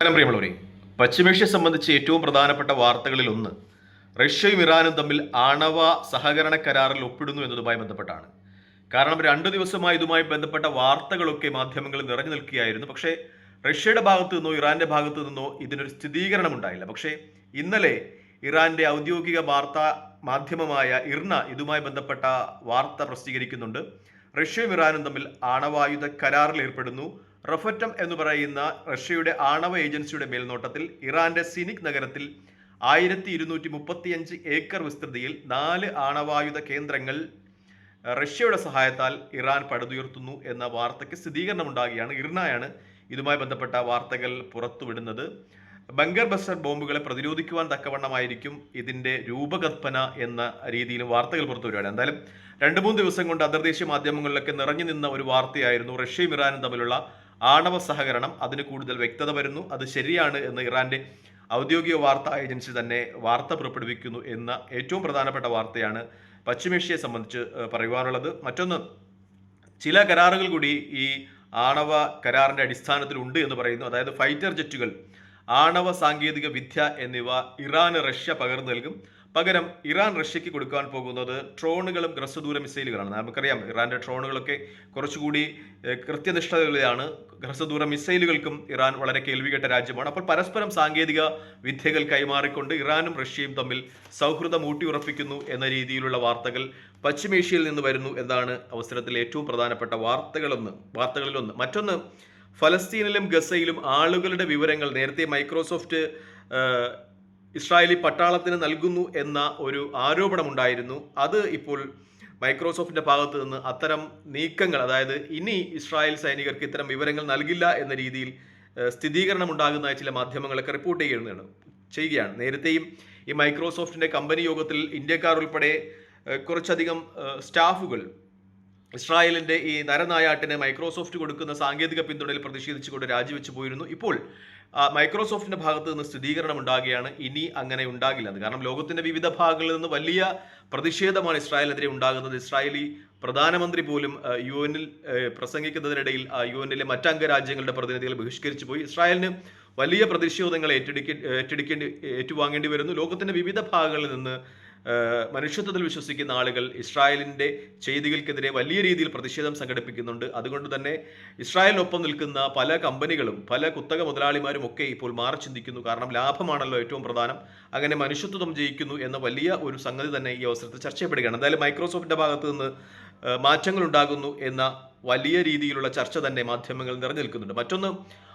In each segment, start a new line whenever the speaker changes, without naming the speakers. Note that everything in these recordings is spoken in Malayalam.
നമസ്കാരം പ്രിയമുള്ളവരെ. പശ്ചിമേഷ്യ സംബന്ധിച്ച് ഏറ്റവും പ്രധാനപ്പെട്ട വാർത്തകളിൽ ഒന്ന് റഷ്യയും ഇറാനും തമ്മിൽ ആണവ സഹകരണ കരാറിൽ ഒപ്പിടുന്നു എന്നതുമായി ബന്ധപ്പെട്ടാണ്. കാരണം രണ്ടു ദിവസമായി ഇതുമായി ബന്ധപ്പെട്ട വാർത്തകളൊക്കെ മാധ്യമങ്ങളിൽ നിറഞ്ഞു നിൽക്കുകയായിരുന്നു. പക്ഷേ റഷ്യയുടെ ഭാഗത്തു നിന്നോ ഇറാന്റെ ഭാഗത്തു നിന്നോ ഇതിനൊരു സ്ഥിരീകരണം ഉണ്ടായില്ല പക്ഷേ ഇന്നലെ ഇറാന്റെ ഔദ്യോഗിക വാർത്താ മാധ്യമമായ ഇർന ഇതുമായി ബന്ധപ്പെട്ട വാർത്ത പ്രസിദ്ധീകരിക്കുന്നുണ്ട്. റഷ്യയും ഇറാനും തമ്മിൽ ആണവായുധ കരാറിൽ ഏർപ്പെടുന്നു. റഫറ്റം എന്ന് പറയുന്ന റഷ്യയുടെ ആണവ ഏജൻസിയുടെ മേൽനോട്ടത്തിൽ ഇറാന്റെ സിനിക് നഗരത്തിൽ ആയിരത്തി ഇരുന്നൂറ്റി മുപ്പത്തിയഞ്ച് ഏക്കർ വിസ്തൃതിയിൽ നാല് ആണവായുധ കേന്ദ്രങ്ങൾ റഷ്യയുടെ സഹായത്താൽ ഇറാൻ പടുതുയർത്തുന്നു എന്ന വാർത്തയ്ക്ക് സ്ഥിരീകരണം ഉണ്ടാകുകയാണ് ഇർനായാണ് ഇതുമായി ബന്ധപ്പെട്ട വാർത്തകൾ പുറത്തുവിടുന്നത്. ബങ്കർ ബസ്റ്റർ ബോംബുകളെ പ്രതിരോധിക്കുവാൻ തക്കവണ്ണമായിരിക്കും ഇതിന്റെ രൂപകൽപ്പന എന്ന രീതിയിൽ വാർത്തകൾ പുറത്തു വരികയാണ് എന്തായാലും രണ്ട് മൂന്ന് ദിവസം കൊണ്ട് അന്തർദേശീയ മാധ്യമങ്ങളിലൊക്കെ നിറഞ്ഞു നിന്ന ഒരു വാർത്തയായിരുന്നു റഷ്യയും ഇറാനും തമ്മിലുള്ള ആണവ സഹകരണം അതിന് കൂടുതൽ വ്യക്തത വരുന്നു. അത് ശരിയാണ് എന്ന് ഇറാന്റെ ഔദ്യോഗിക വാർത്താ ഏജൻസി തന്നെ വാർത്ത പുറപ്പെടുവിക്കുന്നു എന്ന ഏറ്റവും പ്രധാനപ്പെട്ട വാർത്തയാണ് പശ്ചിമേഷ്യയെ സംബന്ധിച്ച് പറയുവാനുള്ളത്. മറ്റൊന്ന് ചില കരാറുകൾ കൂടി ഈ ആണവ കരാറിന്റെ അടിസ്ഥാനത്തിൽ ഉണ്ട് എന്ന് പറയുന്നു. അതായത് ഫൈറ്റർ ജെറ്റുകൾ ആണവ സാങ്കേതിക വിദ്യ എന്നിവ ഇറാന് റഷ്യ പകർന്നു നൽകും. പകരം ഇറാൻ റഷ്യക്ക് കൊടുക്കാൻ പോകുന്നത് ഡ്രോണുകളും ഹ്രസ്വദൂര മിസൈലുകളാണ്. നമുക്കറിയാം ഇറാന്റെ ഡ്രോണുകളൊക്കെ കുറച്ചുകൂടി കൃത്യനിഷ്ഠതകളിലാണ്. ഹ്രസ്വദൂര മിസൈലുകൾക്കും ഇറാൻ വളരെ കേൾവികെട്ട രാജ്യമാണ്. അപ്പോൾ പരസ്പരം സാങ്കേതിക വിദ്യകൾ കൈമാറിക്കൊണ്ട് ഇറാനും റഷ്യയും തമ്മിൽ സൗഹൃദം ഊട്ടിയുറപ്പിക്കുന്നു എന്ന രീതിയിലുള്ള വാർത്തകൾ പശ്ചിമേഷ്യയിൽ നിന്ന് വരുന്നു എന്നാണ് അവസരത്തിൽ ഏറ്റവും പ്രധാനപ്പെട്ട വാർത്തകളൊന്ന് വാർത്തകളിലൊന്ന്. മറ്റൊന്ന് ഫലസ്തീനിലും ഗസയിലും ആളുകളുടെ വിവരങ്ങൾ നേരത്തെ മൈക്രോസോഫ്റ്റ് ഇസ്രായേലി പട്ടാളത്തിന് നൽകുന്നു എന്ന ഒരു ആരോപണമുണ്ടായിരുന്നു. അത് ഇപ്പോൾ മൈക്രോസോഫ്റ്റിന്റെ ഭാഗത്ത് നിന്ന് അത്തരം നീക്കങ്ങൾ അതായത് ഇനി ഇസ്രായേൽ സൈനികർക്ക് ഇത്തരം വിവരങ്ങൾ നൽകില്ല എന്ന രീതിയിൽ സ്ഥിരീകരണം ഉണ്ടാകുന്നതായി ചില മാധ്യമങ്ങളൊക്കെ റിപ്പോർട്ട് ചെയ്യുന്നതാണ് ചെയ്യുകയാണ്. നേരത്തെയും ഈ മൈക്രോസോഫ്റ്റിന്റെ കമ്പനി യോഗത്തിൽ ഇന്ത്യക്കാർ ഉൾപ്പെടെ കുറച്ചധികം സ്റ്റാഫുകൾ ഇസ്രായേലിന്റെ ഈ നരനായാട്ടിന് മൈക്രോസോഫ്റ്റ് കൊടുക്കുന്ന സാങ്കേതിക പിന്തുണയിൽ പ്രതിഷേധിച്ചുകൊണ്ട് രാജിവെച്ചു പോയിരുന്നു. ഇപ്പോൾ മൈക്രോസോഫ്റ്റിന്റെ ഭാഗത്ത് നിന്ന് സ്ഥിരീകരണം ഉണ്ടാകുകയാണ്. ഇനി അങ്ങനെ ഉണ്ടാകില്ല. കാരണം ലോകത്തിന്റെ വിവിധ ഭാഗങ്ങളിൽ നിന്ന് വലിയ പ്രതിഷേധമാണ് ഇസ്രായേലിനെതിരെ ഉണ്ടാകുന്നത്. ഇസ്രായേലി പ്രധാനമന്ത്രി പോലും യു എനിൽ പ്രസംഗിക്കുന്നതിനിടയിൽ യു എന്നിലെ മറ്റംഗ രാജ്യങ്ങളുടെ പ്രതിനിധികൾ ബഹിഷ്കരിച്ചു പോയി. ഇസ്രായേലിന് വലിയ പ്രതിഷേധങ്ങൾ ഏറ്റെടുക്ക ഏറ്റെടുക്കേണ്ടി ഏറ്റുവാങ്ങേണ്ടി വരുന്നു. ലോകത്തിന്റെ വിവിധ ഭാഗങ്ങളിൽ നിന്ന് മനുഷ്യത്വത്തിൽ വിശ്വസിക്കുന്ന ആളുകൾ ഇസ്രായേലിന്റെ ചെയ്തികൾക്കെതിരെ വലിയ രീതിയിൽ പ്രതിഷേധം സംഘടിപ്പിക്കുന്നുണ്ട്. അതുകൊണ്ട് തന്നെ ഇസ്രായേലിനൊപ്പം നിൽക്കുന്ന പല കമ്പനികളും പല കുത്തക മുതലാളിമാരും ഒക്കെ ഇപ്പോൾ മാറി ചിന്തിക്കുന്നു. കാരണം ലാഭമാണല്ലോ ഏറ്റവും പ്രധാനം. അങ്ങനെ മനുഷ്യത്വം ജയിക്കുന്നു എന്ന വലിയ ഒരു സംഗതി തന്നെ ഈ അവസരത്തിൽ ചർച്ച ചെയ്യപ്പെടുകയാണ് എന്തായാലും മൈക്രോസോഫ്റ്റിന്റെ ഭാഗത്ത് നിന്ന് മാറ്റങ്ങൾ ഉണ്ടാകുന്നു എന്ന വലിയ രീതിയിലുള്ള ചർച്ച തന്നെ മാധ്യമങ്ങൾ നിറഞ്ഞു നിൽക്കുന്നുണ്ട്. മറ്റൊന്ന്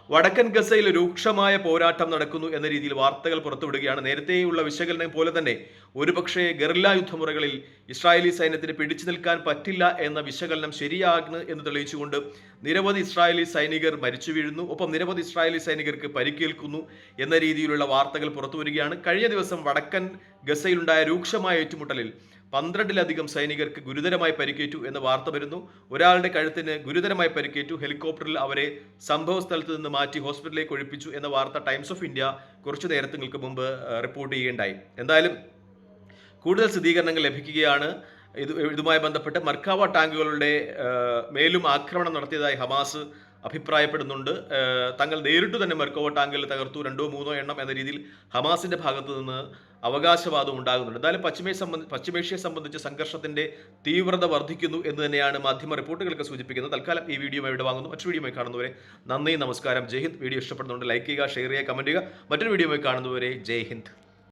വടക്കൻ ഗസയിൽ രൂക്ഷമായ പോരാട്ടം നടക്കുന്നു എന്ന രീതിയിൽ വാർത്തകൾ പുറത്തുവിടുകയാണ്. നേരത്തെയുള്ള വിശകലനം പോലെ തന്നെ ഒരുപക്ഷെ ഗറില്ല യുദ്ധമുറകളിൽ ഇസ്രായേലി സൈന്യത്തിന് പിടിച്ചു നിൽക്കാൻ പറ്റില്ല എന്ന വിശകലനം ശരിയാകുന്നു എന്ന് തെളിയിച്ചുകൊണ്ട് നിരവധി ഇസ്രായേലി സൈനികർ മരിച്ചു വീഴുന്നു. ഒപ്പം നിരവധി ഇസ്രായേലി സൈനികർക്ക് പരിക്കേൽക്കുന്നു എന്ന രീതിയിലുള്ള വാർത്തകൾ പുറത്തുവരികയാണ്. കഴിഞ്ഞ ദിവസം വടക്കൻ ഗസയിലുണ്ടായ രൂക്ഷമായ ഏറ്റുമുട്ടലിൽ പന്ത്രണ്ടിലധികം സൈനികർക്ക് ഗുരുതരമായി പരിക്കേറ്റു എന്ന വാർത്ത വരുന്നു. ഒരാളുടെ കഴുത്തിന് ഗുരുതരമായി പരിക്കേറ്റു. ഹെലികോപ്റ്ററിൽ അവരെ സംഭവ സ്ഥലത്ത് നിന്ന് മാറ്റി ഹോസ്പിറ്റലിലേക്ക് ഒഴിപ്പിച്ചു എന്ന വാർത്ത ടൈംസ് ഓഫ് ഇന്ത്യ കുറച്ചു നേരത്തുകൾക്ക് മുമ്പ് റിപ്പോർട്ട് ചെയ്യുകയുണ്ടായി. എന്തായാലും കൂടുതൽ സ്ഥിരീകരണങ്ങൾ ലഭിക്കുകയാണ്. ഇത് ഇതുമായി ബന്ധപ്പെട്ട് മർക്കാവ ടാങ്കുകളുടെ മേലും ആക്രമണം നടത്തിയതായി ഹമാസ് അഭിപ്രായപ്പെടുന്നുണ്ട്. തങ്ങൾ നേരിട്ട് തന്നെ മർക്കോവ ടാങ്കിൽ തകർത്തു. രണ്ടോ മൂന്നോ എണ്ണം എന്ന രീതിയിൽ ഹമാസിന്റെ ഭാഗത്തു നിന്ന് അവകാശവാദം ഉണ്ടാകുന്നുണ്ട്. എന്തായാലും പശ്ചിമേ സംബന്ധി പശ്ചിമേഷ്യയെ സംബന്ധിച്ച് സംഘർഷത്തിന്റെ തീവ്രത വർദ്ധിക്കുന്നു എന്ന് തന്നെയാണ് മാധ്യമ റിപ്പോർട്ടുകളൊക്കെ സൂചിപ്പിക്കുന്നത്. തൽക്കാലം ഈ വീഡിയോ ഇവിടെ വാങ്ങുന്നു. മറ്റൊരു വീഡിയോ കാണുന്നവരെ നന്ദി നമസ്കാരം. ജയ് ഹിന്ദ്. വീഡിയോ ഇഷ്ടപ്പെടുന്നുണ്ട് ലൈക്ക് ചെയ്യുക ഷെയർ ചെയ്യുക കമന്റ് ചെയ്യുക. മറ്റൊരു വീഡിയോ കാണുന്നവരെ ജയ് ഹിന്ദ്.